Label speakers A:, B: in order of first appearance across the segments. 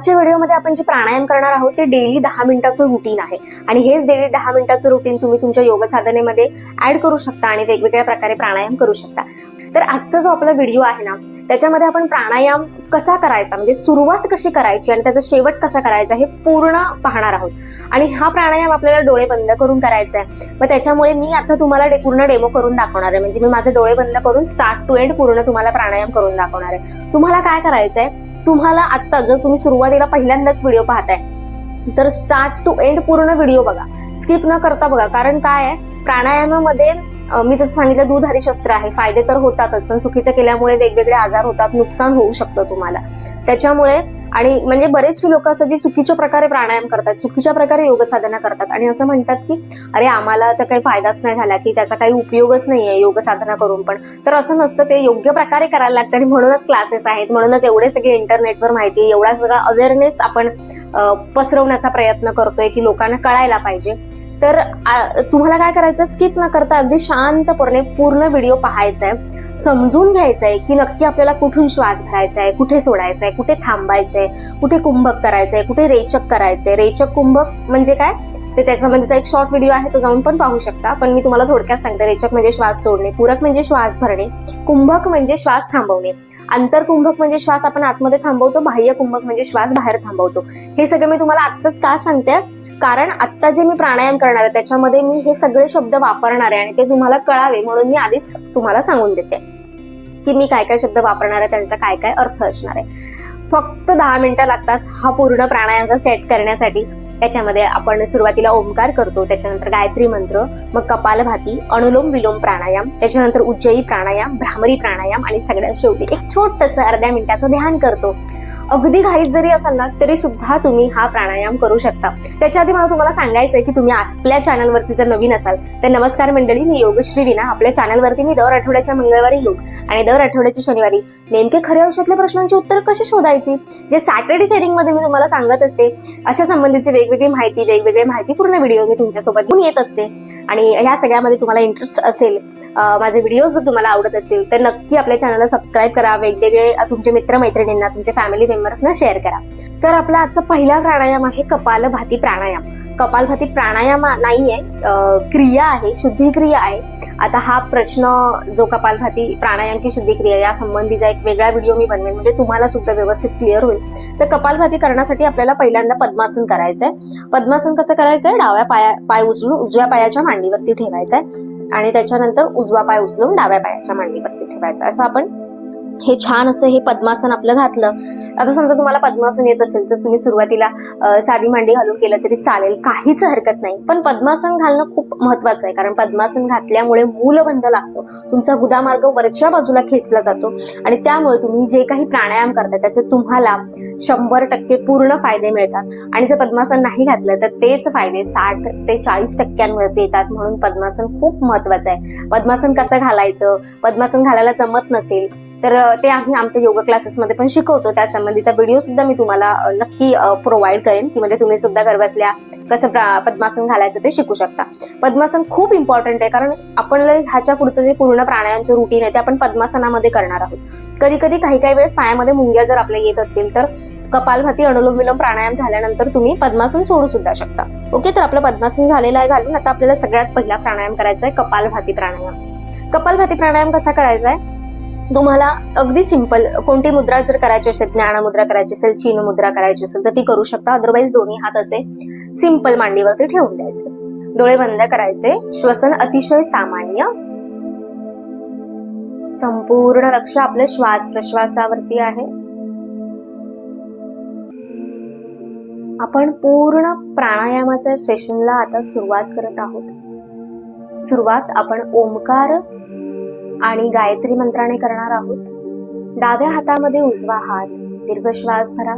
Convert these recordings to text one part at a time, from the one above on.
A: आजच्या व्हिडिओमध्ये आपण जे प्राणायाम करणार आहोत ते डेली दहा मिनिटाचं रुटीन आहे. आणि हेच डेली दहा मिनिटाचं रुटीन तुम्ही तुमच्या योग साधनेमध्ये ऍड करू शकता आणि वेगवेगळ्या प्रकारे प्राणायाम करू शकता. तर आजचा जो आपला व्हिडिओ आहे ना त्याच्यामध्ये आपण प्राणायाम कसा करायचा म्हणजे सुरुवात कशी करायची आणि त्याचा शेवट कसा करायचा हे पूर्ण पाहणार आहोत. आणि हा प्राणायाम आपल्याला डोळे बंद करून करायचा आहे. मग त्याच्यामुळे मी आता तुम्हाला डे- पूर्ण डेमो करून दाखवणार आहे. म्हणजे मी माझे डोळे बंद करून स्टार्ट टू एंड पूर्ण तुम्हाला प्राणायाम करून दाखवणार आहे. तुम्हाला काय करायचंय तुम्हाला आत्ता जर तुम्ही सुरुवातीला पहिल्यांदाच व्हिडिओ पाहताय तर स्टार्ट टू एंड पूर्ण व्हिडिओ बघा. स्किप न करता बघा कारण काय आहे? प्राणायामामध्ये मी जसं सांगितलं दूधारी शस्त्र आहे. फायदे तर होतातच पण चुकीचं केल्यामुळे वेगवेगळे आजार होतात नुकसान होऊ शकतं तुम्हाला. त्याच्यामुळे आणि म्हणजे बरेचसे लोक असं जे चुकीच्या प्रकारे प्राणायाम करतात चुकीच्या प्रकारे योग साधना करतात आणि असं म्हणतात की अरे आम्हाला तर काही फायदाच नाही झाला की त्याचा काही उपयोगच नाहीये योग साधना करून पण. तर असं नसतं ते योग्य प्रकारे करायला लागतं आणि म्हणूनच क्लासेस आहेत म्हणूनच एवढे सगळे इंटरनेटवर माहिती एवढा सगळा अवेअरनेस आपण पसरवण्याचा प्रयत्न करतोय की लोकांना कळायला पाहिजे. तर तुम्हाला काय करायचं स्किप न करता अगदी शांतपणे पूर्ण व्हिडिओ पाहायचा आहे समजून घ्यायचं आहे की नक्की आपल्याला कुठून श्वास भरायचा आहे कुठे सोडायचा आहे कुठे थांबायचंय कुठे कुंभक करायचंय कुठे रेचक करायचंय. रेचक कुंभक म्हणजे काय? ते त्याच्यामध्येचा एक शॉर्ट व्हिडिओ आहे तो जाऊन पण पाहू शकता. पण मी तुम्हाला थोडक्यात सांगते रेचक म्हणजे श्वास सोडणे पूरक म्हणजे श्वास भरणे कुंभक म्हणजे श्वास थांबवणे. आंतरकुंभक म्हणजे श्वास आपण आतमध्ये थांबवतो बाह्य कुंभक म्हणजे श्वास बाहेर थांबवतो. हे सगळं मी तुम्हाला आत्ताच का सांगते? कारण आत्ता जे मी प्राणायाम करणार आहे त्याच्यामध्ये मी हे सगळे शब्द वापरणार आहे आणि ते तुम्हाला कळावे म्हणून मी आधीच तुम्हाला सांगून देते. की मी काय काय शब्द वापरणार आहे त्यांचा काय काय अर्थ असणार आहे. फक्त दहा मिनिटं लागतात हा पूर्ण प्राणायामचा सेट करण्यासाठी. त्याच्यामध्ये आपण सुरुवातीला ओंकार करतो त्याच्यानंतर गायत्री मंत्र मग कपालभाती अनुलोम विलोम प्राणायाम त्याच्यानंतर उज्जयी प्राणायाम भ्रामरी प्राणायाम आणि सगळ्यात शेवटी एक छोटस अर्ध्या मिनिटाचं ध्यान करतो. अगदी घाईत जरी असाल ना तरी सुद्धा तुम्ही हा प्राणायाम करू शकता. त्याच्या आधी मला तुम्हाला सांगायचंय की तुम्ही आपल्या चॅनलवरती जर नवीन असाल तर नमस्कार मंडळी मी योगश्री विना आपल्या चॅनलवरती मी दर आठवड्याच्या मंगळवारी योग आणि दर आठवड्याच्या शनिवारी नेमके खऱ्या आयुष्यातल्या प्रश्नांची उत्तर कशी शोधायची जे सॅटर्डे शेअरिंगमध्ये मी तुम्हाला सांगत असते अशा संबंधीची वेगवेगळी माहिती वेगवेगळे माहितीपूर्ण व्हिडिओ मी तुमच्यासोबत घेऊन येत असते. आणि ह्या सगळ्यामध्ये तुम्हाला इंटरेस्ट असेल माझे व्हिडिओज जर तुम्हाला आवडत असतील तर नक्की आपल्या चॅनलला सबस्क्राईब करा. वेगवेगळे तुमचे मित्रमैत्रिणींना तुमचे फॅमिली मेंबर्सना शेअर करा. तर आपला आजचा पहिला प्राणायाम आहे कपालभाती प्राणायाम. कपालभाती प्राणायाम नाहीये क्रिया आहे शुद्धी क्रिया आहे. आता हा प्रश्न जो कपालभाती प्राणायाम की शुद्धिक्रिया या संबंधीचा एक वेगळा व्हिडिओ मी बनवेन म्हणजे तुम्हाला सुद्धा व्यवस्थित क्लिअर होईल. तर कपालभाती करण्यासाठी आपल्याला पहिल्यांदा पद्मासन करायचंय. पद्मासन कसं करायचंय? डाव्या पाया पाय उचलून उजव्या पायाच्या मांडीवरती ठेवायचंय. आणि त्याच्यानंतर उजवा पाय उचलून डाव्या पायाच्या मांडीवरती ठेवायचा असं आपण हे छान असं हे पद्मासन आपलं घातलं. आता समजा तुम्हाला पद्मासन येत असेल तर तुम्ही सुरुवातीला साधी मांडी घालून केलं तरी चालेल काहीच हरकत नाही. पण पद्मासन घालणं खूप महत्वाचं आहे कारण पद्मासन घातल्यामुळे मूलबंध लागतो. तुमचा गुदामार्ग वरच्या बाजूला खेचला जातो आणि त्यामुळे तुम्ही जे काही प्राणायाम करता त्याचे तुम्हाला शंभर टक्के पूर्ण फायदे मिळतात. आणि जर पद्मासन नाही घातलं तर तेच फायदे साठ ते चाळीस टक्क्यांवरती येतात म्हणून पद्मासन खूप महत्वाचं आहे. पद्मासन कसं घालायचं? पद्मासन घालायला जमत नसेल तर ते आम्ही आमच्या योगा क्लासेसमध्ये पण शिकवतो. त्यासंबंधीचा व्हिडिओ सुद्धा मी तुम्हाला नक्की प्रोव्हाइड करेन. की म्हणजे तुम्ही सुद्धा घर बसल्या कसं प्रा- पद्मासन घालायचं ते शिकू शकता. पद्मासन खूप इम्पॉर्टंट आहे. कारण आपण ह्याच्या पुढचं जे पूर्ण प्राणायामचं रुटीन आहे ते आपण पद्मासनामध्ये करणार आहोत. कधी कधी काही काही वेळेस पायामध्ये मुंग्या जर आपल्या येत असतील तर कपालभाती अनुलोम विलोम प्राणायाम झाल्यानंतर तुम्ही पद्मासन सोडू सुद्धा शकता. ओके? तर आपलं पद्मासन झालेलं आहे घालून आता आपल्याला सगळ्यात पहिला प्राणायाम करायचा आहे कपालभाती प्राणायाम. कपालभाती प्राणायाम कसा करायचा आहे? तुम्हाला अगदी सिंपल कोणती मुद्रा जर करायची असेल ज्ञानमुद्रा करायची असेल चीन मुद्रा करायची असेल तर ती करू शकता. अदरवाईज दोन्ही हात असे सिंपल मांडीवरती ठेवून द्यायचे. डोळे बंद करायचे. श्वसन अतिशय सामान्य. संपूर्ण लक्ष आपलं श्वास प्रश्वासावरती आहे. आपण पूर्ण प्राणायामाच्या सेशनला आता सुरुवात करत आहोत. सुरुवात आपण ओंकार आणि गायत्री मंत्राने करणार आहोत. डाव्या हातामध्ये उजवा हात दीर्घ श्वास भरा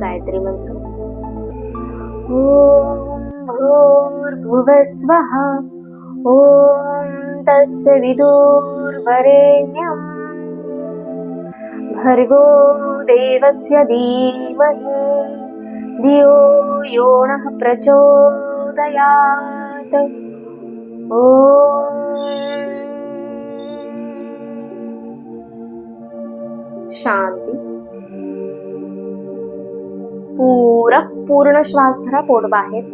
A: गायत्री मंत्र. ओम भूर्भुवस्वः ओम तस्य विदुर्वरेण्यम्। भर्गो देवस्य धीमहि धियो यो नः प्रचोदयात्। ॐ। शांती पूरक पूर्ण श्वास भरा पोट बाहेर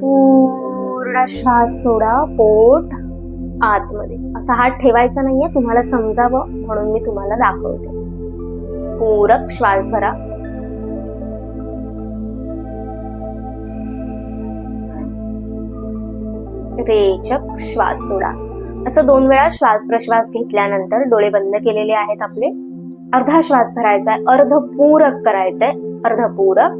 A: पूर्ण श्वास सोडा पोट आतमध्ये. असा हात ठेवायचा नाहीये तुम्हाला समजावं म्हणून मी तुम्हाला दाखवते. पूरक श्वास भरा. रेचक श्वास सोडा. असं दोन वेळा श्वास प्रश्वास घेतल्यानंतर डोळे बंद केलेले आहेत आपले. अर्धा श्वास भरायचा आहे अर्धपूरक करायचंय. अर्धपूरक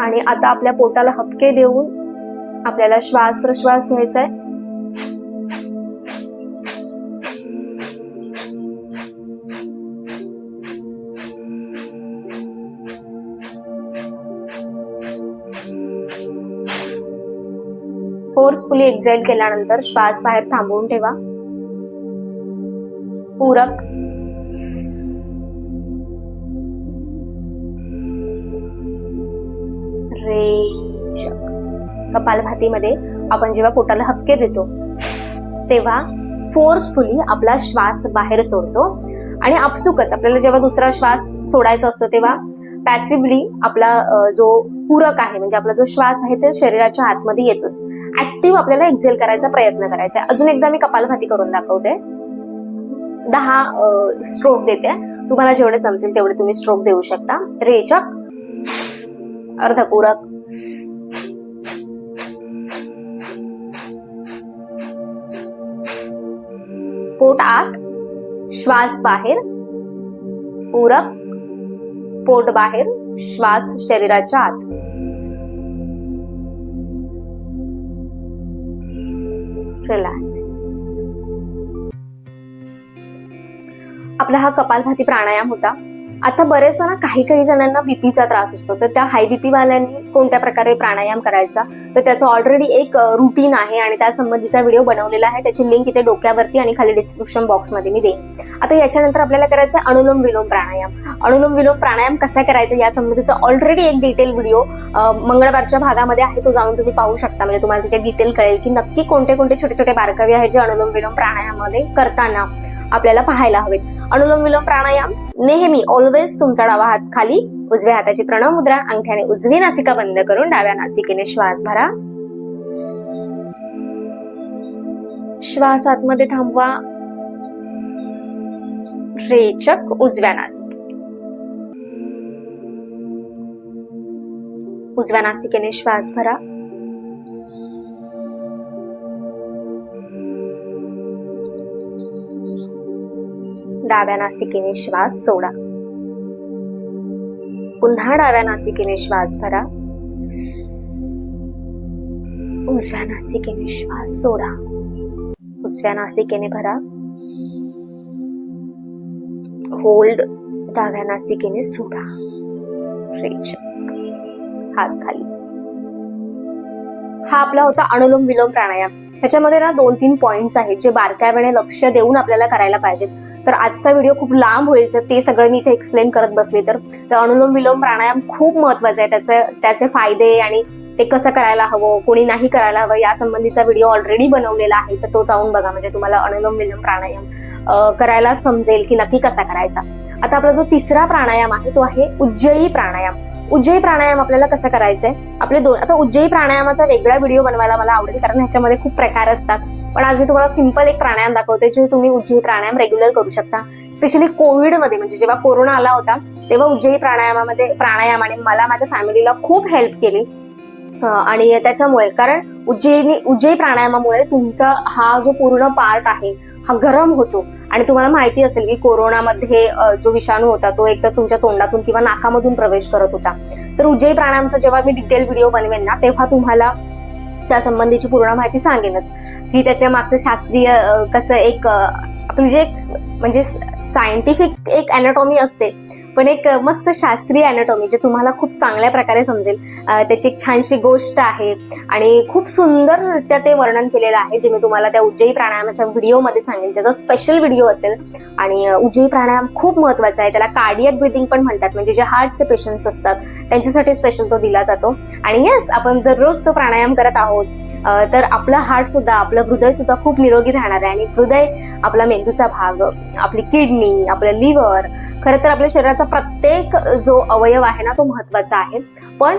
A: आणि आता आपल्या पोटाला हपके देऊन आपल्याला श्वास प्रश्वास घ्यायचा आहे फोर्सफुली एक्झेल केल्यानंतर श्वास बाहेर थांबवून ठेवा. पूरक. कपालभातीमध्ये आपण जेव्हा पोटाला हपके देतो तेव्हा फोर्सफुली आपला श्वास बाहेर सोडतो. आणि आपसुकच आपल्याला जेव्हा दुसरा श्वास सोडायचा असतो तेव्हा पॅसिव्हली आपला जो पूरक आहे म्हणजे आपला जो श्वास आहे ते शरीराच्या आतमध्ये येतोच. ऍक्टिव्ह आपल्याला एक्झेल करायचा प्रयत्न करायचा आहे. अजून एकदा मी कपालभाती करून दाखवते. दहा स्ट्रोक देते. तुम्हाला जेवढे जमतील तेवढे तुम्ही स्ट्रोक देऊ शकता. रेचक अर्धपूरक. पोट आत श्वास बाहेर पूरक पोट बाहेर श्वास शरीराच्या आत. रिलॅक्स आपला हा कपालभाती प्राणायाम होता. आता बरेच जण काही काही जणांना बीपीचा त्रास असतो. तर त्या हाय बीपी वाल्यांनी कोणत्या प्रकारे प्राणायाम करायचा? तर त्याचं ऑलरेडी एक रुटीन आहे आणि त्या संबंधीचा व्हिडिओ बनवलेला आहे. त्याची लिंक इथे डोक्यावरती आणि खाली डिस्क्रिप्शन बॉक्समध्ये मी देईन. आता याच्यानंतर आपल्याला करायचं आहे अनुलोम विलोम प्राणायाम. अनुलोम विलोम प्राणायाम कसा करायचा या संबंधीचा ऑलरेडी एक डिटेल व्हिडिओ मंगळवारच्या भागामध्ये आहे. तो जाऊन तुम्ही पाहू शकता. म्हणजे तुम्हाला तिथे डिटेल कळेल की नक्की कोणते कोणते छोटे छोटे बारकावे आहे जे अनुलोम विलोम प्राणायामामध्ये करताना आपल्याला पाहायला हवेत. अनुलोम विलोम प्राणायाम नेहमी ऑलवेज तुमचा डावा हात खाली. उजव्या हाताची प्रणव मुद्रा अंगठ्याने उजवी नासिका बंद करून डाव्या नासिकेने श्वास भरा. श्वास आतमध्ये थांबवा. रेचक उजव्या नासिक. उजव्या नासिकेने श्वास भरा. डाव्या नासिकेने श्वास सोडा. पुन्हा डाव्या नासिकेने श्वास भरा. उजव्या नासिकेने श्वास सोडा. उजव्या नासिकेने भरा. होल्ड डाव्या नासिकेने सोडा. हात खाली. हा आपला होता अनुलोम विलोम प्राणायाम. ह्याच्यामध्ये ना दोन तीन पॉइंट्स आहेत जे बारकाव्याने लक्ष देऊन आपल्याला करायला पाहिजेत. तर आजचा व्हिडिओ खूप लांब होईल जर ते सगळं मी इथे एक्सप्लेन करत बसले तर. अनुलोम विलोम प्राणायाम खूप महत्त्वाचा आहे. त्याचे त्याचे फायदे आणि ते कसं करायला हवं कोणी नाही करायला हवं या संबंधीचा व्हिडिओ ऑलरेडी बनवलेला आहे. तर तो जाऊन बघा म्हणजे तुम्हाला अनुलोम विलोम प्राणायाम करायला समजेल की नक्की कसा करायचा. आता आपला जो तिसरा प्राणायाम आहे तो आहे उज्जयी प्राणायाम. उज्जयी प्राणायाम आपल्याला कसं करायचंय? आपले दोन आता उज्जयी प्राणायामाचा वेगळा व्हिडिओ बनवायला मला आवडेल कारण ह्याच्यामध्ये खूप प्रकार असतात. पण आज मी तुम्हाला सिंपल एक प्राणायाम दाखवते जे तुम्ही उज्जयी प्राणायाम रेग्युलर करू शकता. स्पेशली कोविडमध्ये म्हणजे जेव्हा कोरोना आला होता तेव्हा उज्जयी प्राणायामामध्ये प्राणायामाने मला माझ्या फॅमिलीला खूप हेल्प केली. आणि त्याच्यामुळे कारण उज्जयिनी उज्जयी प्राणायामामुळे तुमचा हा जो पूर्ण पार्ट आहे हा गरम होतो. आणि तुम्हाला माहिती असेल की कोरोनामध्ये जो विषाणू होता तो एक तर तुमच्या तोंडातून किंवा नाकामधून प्रवेश करत होता. तर उज्जयी प्राणायामचा जेव्हा मी डिटेल व्हिडिओ बनवेन ना तेव्हा तुम्हाला त्या संबंधीची पूर्ण माहिती सांगेनच. की त्याच्या मागचं शास्त्रीय कसं एक आपली जे म्हणजे सायंटिफिक एक अनाटॉमी असते पण एक मस्त शास्त्रीय अॅनाटॉमी जे तुम्हाला खूप चांगल्या प्रकारे समजेल. त्याची एक छानशी गोष्ट आहे आणि खूप सुंदर नृत्य ते वर्णन केलेलं आहे जे मी तुम्हाला त्या उज्जयी प्राणायामाच्या व्हिडिओमध्ये सांगेन. ज्याचा स्पेशल व्हिडिओ असेल आणि उज्जयी प्राणायाम खूप महत्त्वाचा आहे. त्याला कार्डियक ब्रिदिंग पण म्हणतात म्हणजे जे हार्टचे पेशंट्स असतात त्यांच्यासाठी स्पेशल तो दिला जातो. आणि येस आपण जर रोज तो प्राणायाम करत आहोत तर आपलं हार्ट सुद्धा आपलं हृदय सुद्धा खूप निरोगी राहणार आहे. आणि हृदय आपला मेंदूचा भाग आपली किडनी आपलं लिव्हर खरं तर आपल्या शरीराचा प्रत्येक जो अवयव आहे ना तो महत्त्वाचा आहे. पण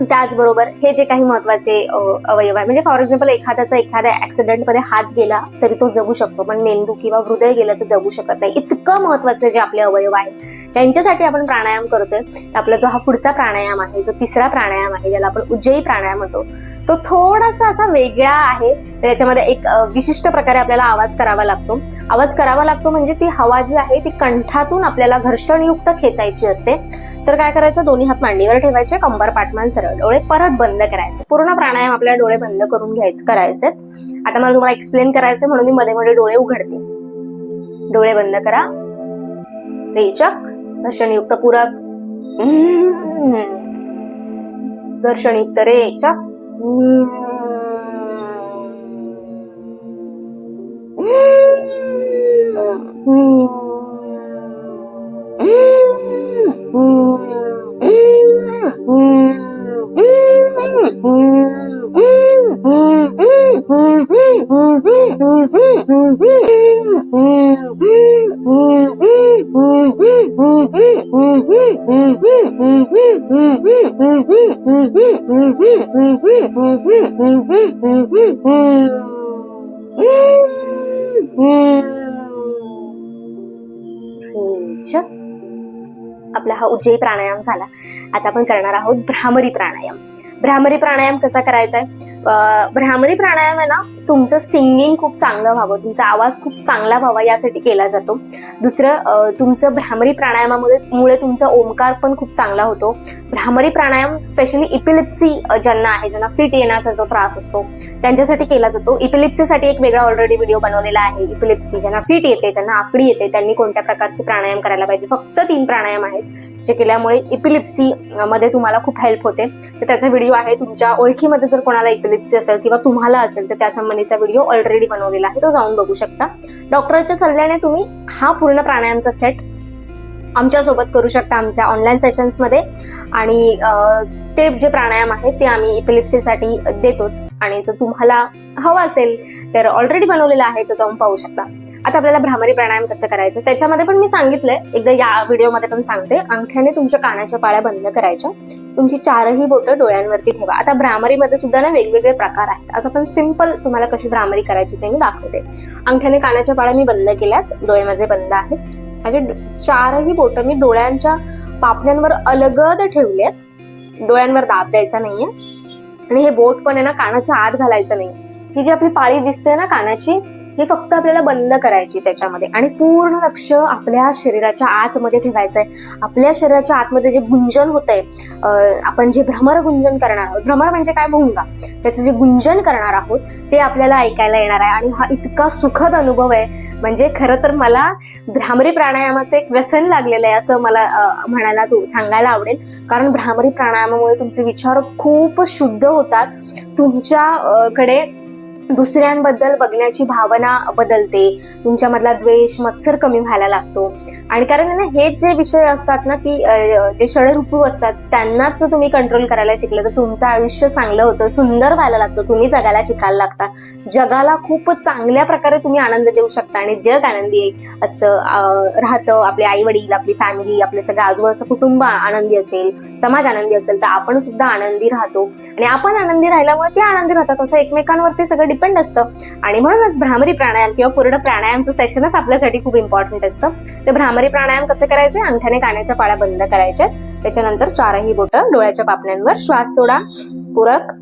A: त्याचबरोबर हे जे काही महत्त्वाचे अवयव आहे म्हणजे फॉर एक्झाम्पल एखाद्याचा एखाद्या ऍक्सिडेंटमध्ये हात गेला तरी तो जगू शकतो पण मेंदू किंवा हृदय गेलं तर जगू शकत नाही. इतकं महत्त्वाचे जे आपले अवयव आहेत त्यांच्यासाठी आपण प्राणायाम करतोय. तर आपला जो हा पुढचा प्राणायाम आहे जो तिसरा प्राणायाम आहे ज्याला आपण उज्जयी प्राणायाम म्हणतो तो थोडासा असा वेगळा आहे. त्याच्यामध्ये एक विशिष्ट प्रकारे आपल्याला आवाज करावा लागतो. आवाज करावा लागतो म्हणजे ती हवा जी आहे ती कंठातून आपल्याला घर्षणयुक्त खेचायची असते. तर काय करायचं? दोन्ही हात मांडीवर ठेवायचे कंबर पाठमान सरळ डोळे परत बंद करायचे. पूर्ण प्राणायाम आपल्याला डोळे बंद करून घ्यायचे करायचे आता मला तुम्हाला एक्सप्लेन करायचं म्हणून मी मध्ये मध्ये डोळे उघडते. डोळे बंद करा. रेचक घर्षणयुक्त पूरक. घर्षणयुक्त रेचक. रेचक आपला हा उज्जयी प्राणायाम झाला. आता आपण करणार आहोत भ्रामरी प्राणायाम. भ्रामरी प्राणायाम कसा करायचा आहे? भ्रामरी प्राणायाम आहे ना तुमचं सिंगिंग खूप चांगलं व्हावं तुमचा आवाज खूप चांगला व्हावा यासाठी केला जातो. दुसरं तुमचं भ्रामरी प्राणायामामध्ये मुळे तुमचा ओंकार पण खूप चांगला होतो. भ्रामरी प्राणायाम स्पेशली इपिलिप्सी ज्यांना आहे ज्यांना फिट येण्याचा जो त्रास असतो त्यांच्यासाठी केला जातो. इपिलिप्सीसाठी एक वेगळा ऑलरेडी व्हिडिओ बनवलेला आहे इपिलिप्सी ज्यांना फिट येते ज्यांना आकडी येते त्यांनी कोणत्या प्रकारचे प्राणायाम करायला पाहिजे? फक्त तीन प्राणायाम आहेत जे केल्यामुळे इपिलिप्सी मध्ये तुम्हाला खूप हेल्प होते. तर त्याचा व्हिडिओ आहे तुमच्या ओळखीमध्ये जर कोणाला इपिलिप्सी असेल किंवा तुम्हाला असेल तर त्या संबंधीचा व्हिडिओ ऑलरेडी बनवलेला आहे. तो जाऊन बघू शकता. डॉक्टरच्या सल्ल्याने तुम्ही हा पूर्ण प्राणायामचा सेट आमच्यासोबत करू शकता आमच्या ऑनलाईन सेशन्समध्ये आणि ते जे प्राणायाम आहेत ते आम्ही इपिलिप्सीसाठी देतोच. आणि जर तुम्हाला हवा असेल तर ऑलरेडी बनवलेला आहे तो जाऊन पाहू शकता. आता आपल्याला भ्रामरी प्राणायाम कसं करायचं? त्याच्यामध्ये पण मी सांगितलंय. एकदा या व्हिडिओमध्ये पण सांगते. अंगठ्याने तुमच्या कानाच्या पाळ्या बंद करायच्या. तुमची चारही बोटं डोळ्यांवरती ठेवा. आता भ्रामरीमध्ये सुद्धा ना वेगवेगळे प्रकार आहेत. असं पण सिंपल तुम्हाला कशी भ्रामरी करायची ते मी दाखवते. अंगठ्याने कानाच्या पाळ्या मी बंद केल्यात. डोळे माझे बंद आहेत. माझे चारही बोटं मी डोळ्यांच्या पापण्यांवर अलगद ठेवलेत. डोळ्यांवर दाब द्यायचा नाहीये. आणि हे बोट पण आहे ना कानाच्या आत घालायचं नाही ही जी आपली पाळी दिसते ना कानाची हे फक्त आपल्याला बंद करायची त्याच्यामध्ये. आणि पूर्ण लक्ष आपल्या शरीराच्या आतमध्ये ठेवायचं आहे आपल्या शरीराच्या आतमध्ये जे गुंजन होत आहे आपण जे भ्रमर गुंजन करणार आहोत भ्रमर म्हणजे काय भोंगा? त्याचं जे गुंजन करणार आहोत ते आपल्याला ऐकायला येणार आहे. आणि हा इतका सुखद अनुभव आहे. म्हणजे खरं तर मला भ्रामरी प्राणायामाचं एक व्यसन लागलेलं आहे असं मला म्हणायला तू सांगायला आवडेल. कारण भ्रामरी प्राणायामामुळे तुमचे विचार खूप शुद्ध होतात. तुमच्याकडे दुसऱ्यांबद्दल बघण्याची भावना बदलते. तुमच्यामधला द्वेष मत्सर कमी व्हायला लागतो. आणि कारण ना हे जे विषय असतात ना की जे षडरूपू असतात त्यांनाच जर तुम्ही कंट्रोल करायला शिकलं तर तुमचं आयुष्य चांगलं होतं सुंदर व्हायला लागतं तुम्ही जगायला शिकायला लागता. जगाला खूप चांगल्या प्रकारे तुम्ही आनंद देऊ शकता आणि जग आनंदी असतं. राहतं आपले आई वडील आपली फॅमिली आपले सगळं आजूबाजूचं कुटुंब आनंदी असेल समाज आनंदी असेल तर आपण सुद्धा आनंदी राहतो. आणि आपण आनंदी राहिल्यामुळे ते आनंदी राहतात. असं एकमेकांवरती सगळं डिपेंड असतं आणि म्हणूनच भ्रामरी प्राणायाम किंवा पूर्ण प्राणायामचं सेशनच आपल्यासाठी खूप इम्पॉर्टंट असतं. तर भ्रामरी प्राणायाम कसं करायचे? अंगठ्याने कानाच्या पाळ्या बंद करायच्या. त्याच्यानंतर चारही बोटं डोळ्याच्या पापण्यांवर श्वास सोडा. पूरक.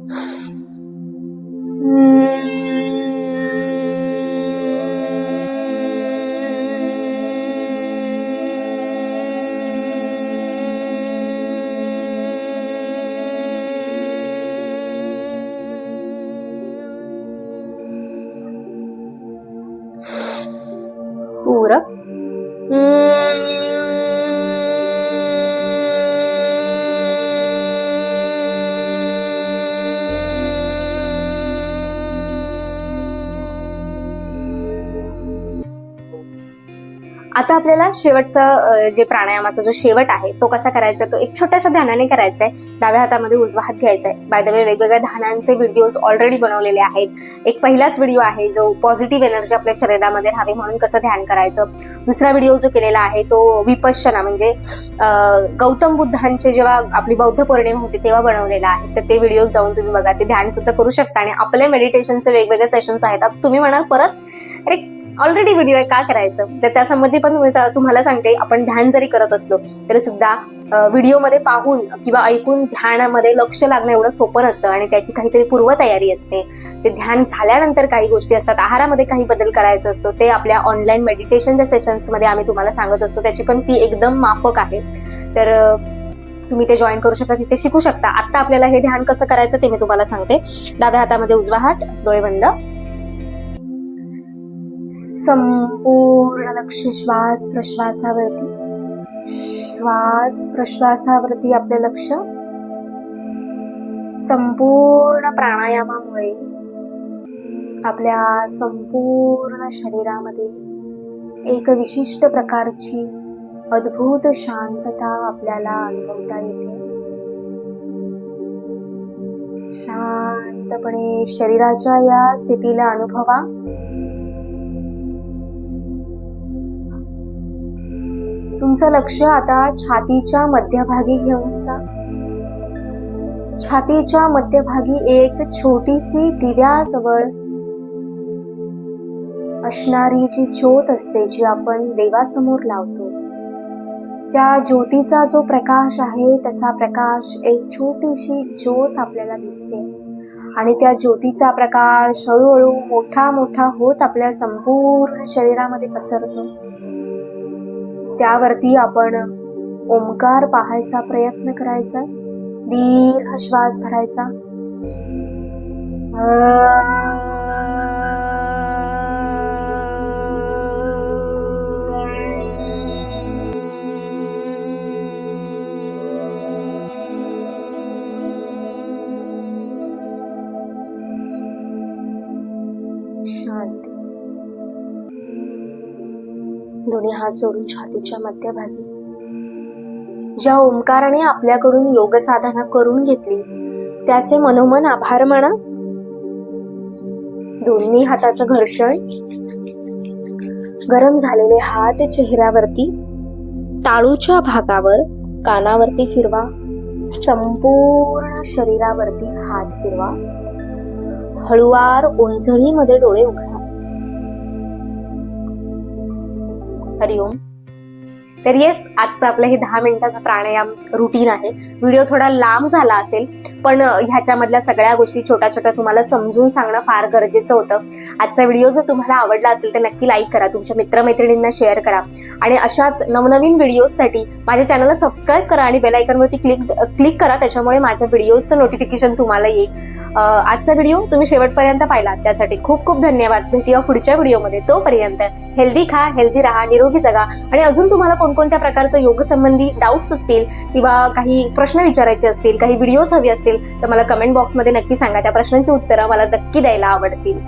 A: पूरक आता आपल्याला शेवटचा जे प्राणायामाचा जो शेवट आहे तो कसा करायचा? तो एक छोट्याशा ध्यानाने करायचा आहे. डाव्या हातामध्ये उजवा हात घ्यायचा आहे. बाय द वे वेगवेगळ्या ध्यानांचे व्हिडिओज ऑलरेडी बनवलेले आहेत. एक पहिलाच व्हिडिओ आहे जो पॉझिटिव्ह एनर्जी आपल्या शरीरामध्ये राहावी म्हणून कसं ध्यान करायचं? दुसरा व्हिडिओ जो केलेला आहे तो विपश्यना म्हणजे गौतम बुद्धांचे जेव्हा आपली बौद्ध पौर्णिमा होती तेव्हा बनवलेला आहे. तर ते व्हिडिओ जाऊन तुम्ही बघा. ते ध्यान सुद्धा करू शकता. आणि आपले मेडिटेशनचे वेगवेगळे सेशन्स आहेत. तुम्ही म्हणाल परत अरे ऑलरेडी व्हिडिओ आहे का करायचं? तर त्यासंबंधी पण तुम्हाला सांगते आपण ध्यान जरी करत असलो तरी सुद्धा व्हिडिओमध्ये पाहून किंवा ऐकून ध्यानामध्ये लक्ष लागणं एवढं सोपं नसतं आणि त्याची काहीतरी पूर्वतयारी असते. ते ध्यान झाल्यानंतर काही गोष्टी असतात आहारामध्ये काही बदल करायचा असतो ते आपल्या ऑनलाईन मेडिटेशनच्या सेशन्समध्ये आम्ही तुम्हाला सांगत असतो त्याची पण फी एकदम माफक आहे. तर तुम्ही ते जॉईन करू शकता तिथे शिकू शकता. आता आपल्याला हे ध्यान कसं करायचं ते मी तुम्हाला सांगते. डाव्या हातामध्ये उजवा हात डोळे बंद. संपूर्ण लक्ष श्वास प्रश्वासावरती श्वास प्रश्वासावरती आपले लक्ष. संपूर्ण प्राणायामामुळे आपल्या संपूर्ण शरीरामध्ये एक विशिष्ट प्रकारची अद्भुत शांतता आपल्याला अनुभवता येते. शांतपणे शरीराच्या या स्थितीला अनुभवा. तुमचं लक्ष आता छातीच्या मध्यभागी घेऊन जा. छातीच्या मध्यभागी एक छोटीशी दिव्याजवळ असणारी जी ज्योत असते जी आपण देवासमोर लावतो. त्या ज्योतीचा जो प्रकाश आहे तसा प्रकाश एक छोटीशी ज्योत आपल्याला दिसते. आणि त्या ज्योतीचा प्रकाश हळूहळू मोठा मोठा होत आपल्या संपूर्ण शरीरामध्ये पसरतो. त्यावरती आपण ओंकार पाहायचा प्रयत्न करायचा. दीर्घ श्वास भरायचा दोन्ही हात जोडून छातीच्या मध्यभागी. ज्या ओंकाराने आपल्याकडून योग साधना करून घेतली त्याचे मनोमन आभार माना दोन्ही हाताचं घर्षण. गरम झालेले हात चेहऱ्यावरती टाळूच्या भागावर कानावरती फिरवा. संपूर्ण शरीरावरती हात फिरवा. हळुवार ओंझळीमध्ये डोळे उघडा. हरिओम तर येस आजचं आपलं हे दहा मिनिटाचं प्राणायाम रुटीन आहे. व्हिडिओ थोडा लांब झाला असेल पण ह्याच्यामधल्या सगळ्या गोष्टी छोट्या छोट्या तुम्हाला समजून सांगणं फार गरजेचं होतं. आजचा व्हिडिओ जर तुम्हाला आवडला असेल तर नक्की लाईक करा तुमच्या मित्रमैत्रिणींना शेअर करा. आणि अशाच नवनवीन व्हिडिओजसाठी माझ्या चॅनलला सबस्क्राईब करा आणि बेलायकनवरती क्लिक क्लिक करा त्याच्यामुळे माझ्या व्हिडिओजचं नोटिफिकेशन तुम्हाला येईल. आजचा व्हिडिओ तुम्ही शेवटपर्यंत पाहिला त्यासाठी खूप खूप धन्यवाद. भेटूया पुढच्या व्हिडिओमध्ये तोपर्यंत हेल्दी खा हेल्दी राहा निरोगी जगा. आणि अजून तुम्हाला कोण कोणकोणत्या प्रकारचं योगसंबंधी डाऊट्स असतील किंवा काही प्रश्न विचारायचे असतील काही व्हिडिओज हवे असतील तर मला कमेंट बॉक्समध्ये नक्की सांगा. त्या प्रश्नांची उत्तरं मला नक्की द्यायला आवडतील.